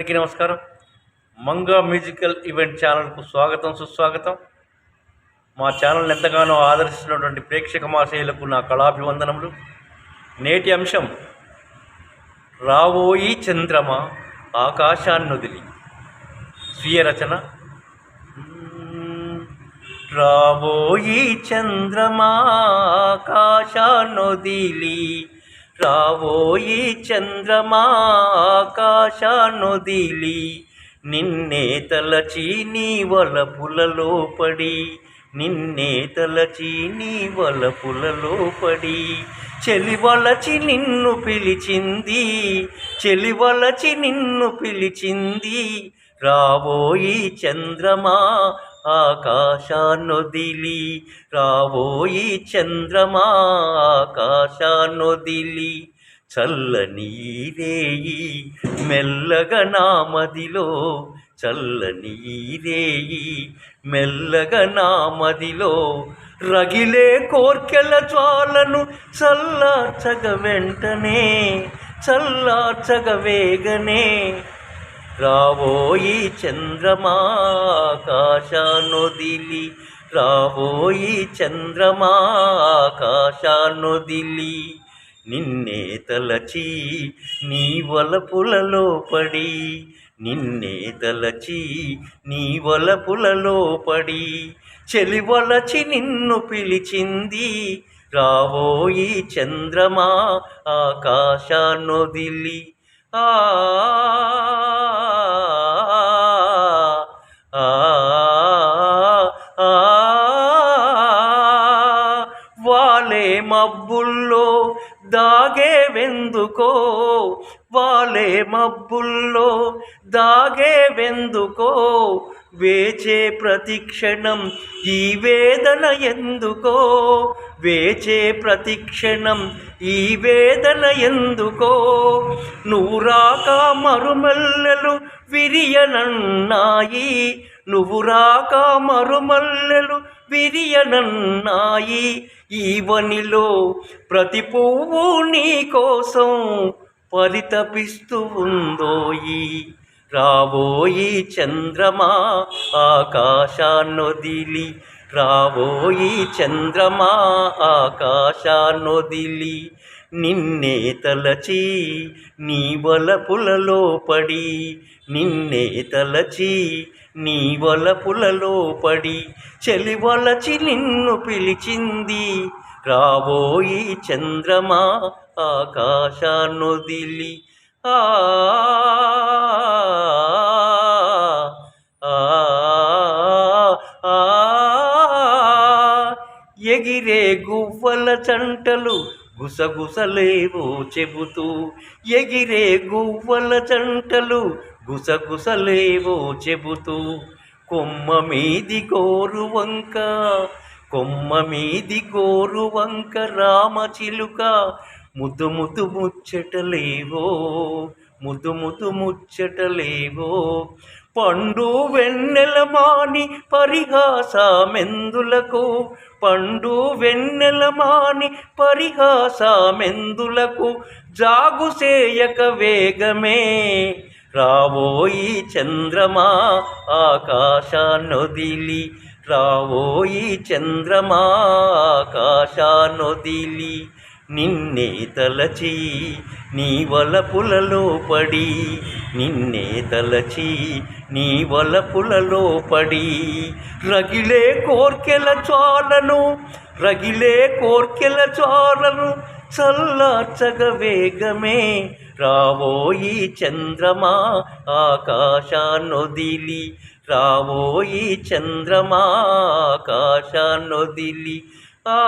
అందరికీ నమస్కారం. Manga musical event ఛానల్కు స్వాగతం సుస్వాగతం. మా ఛానల్ని ఎంతగానో ఆదరిస్తున్నటువంటి ప్రేక్షక మాసేయులకు నా కళాభివందనములు. నేటి అంశం రావోయి చంద్రమ ఆకాశాన్నొదిలి. స్వీయ రచన రావోయి చంద్రమా ఆకాశాన్నొదిలి. రావోయి చంద్రమా ఆకాశాన్నొదిలి నిన్నే తలచి నీ వలపులలో పడి నిన్నే తలచి నీ వలపులలో పడి చెలివలచి నిన్ను పిలిచింది చెలివలచి నిన్ను పిలిచింది రావోయి చంద్రమా ఆకాశాన్నొదిలి రావోయి చంద్రమా ఆకాశాన్నొదిలి చల్లని రేయి మెల్లగా నా మదిలో చల్లని మెల్లగా నా మదిలో రగిలే కోర్కెల జ్వాలను చల్లార్చగ వెంటనే చల్లార్చగ వేగనే రావోయి చంద్రమా ఆకాశాన్నొదిలి రావోయి చంద్రమా ఆకాశాన్నొదిలి నిన్నే తలచి నీ వలపులలో పడి నిన్నే తలచి నీ వలపులలో పడి చెలివలచి నిన్ను పిలిచింది రావోయి చంద్రమా ఆకాశానొదిలి ఆ ఆ, ఆ, వాలే మబ్బుల్లో దాగే వెందుకో వాలే మబ్బుల్లో దాగే వెందుకో వేచే ప్రతిక్షణం ఈ వేదన ఎందుకో వేచే ప్రతిక్షణం ఈ వేదన ఎందుకో? నూరాక మరుమల్లెలు విరియనన్నాయి. నువ్వు రాక మరుమల్లెలు విరియనన్నాయి. ఈ వనిలో ప్రతి పువ్వు నీ కోసం పరితపిస్తూ ఉందోయి. రాబోయి చంద్రమా ఆకాశాన్నొదిలి రావోయి చంద్రమా ఆకాశాన్నొదిలి నిన్నే తలచి నీ వలపులలో పడి నిన్నే తలచి నీ వలపులలో పడి చెలివలచి నిన్ను పిలిచింది రావోయి చంద్రమా ఆకాశాన్నొదిలి. ఆ ఆ, ఎగిరే గువ్వల చంటలు గుసగుసలేవో చెబుతూ ఎగిరే గువ్వల చంటలు గుసగుసలేవో చెబుతూ కొమ్మ మీది గోరు వంక కొమ్మ మీది గోరు వంక రామచిలుక ముద్దు ముద్దు ముచ్చటలేవో ముద్దు ముద్దు ముచ్చటలేవో పండు వెన్నెల మాని పరిహాసమెందులకు పండు వెన్నెల మాని పరిహాసమెందులకు జాగు చేయక వేగమే. రావోయి చంద్రమా ఆకాశాన్నొదిలి రావోయి చంద్రమా ఆకాశాన్నొదిలి నిన్నే తలచి నీ వలపులలో పడి నిన్నే తలచి నీ వలపులలో పడి రగిలే కోర్కెల చాలను రగిలే కోర్కెల చాలను చల్లార్చగ వేగమే. రావోయి చంద్రమా ఆకాశాన్నొదిలి రావోయి చంద్రమా ఆకాశాన్నొదిలి. ఆ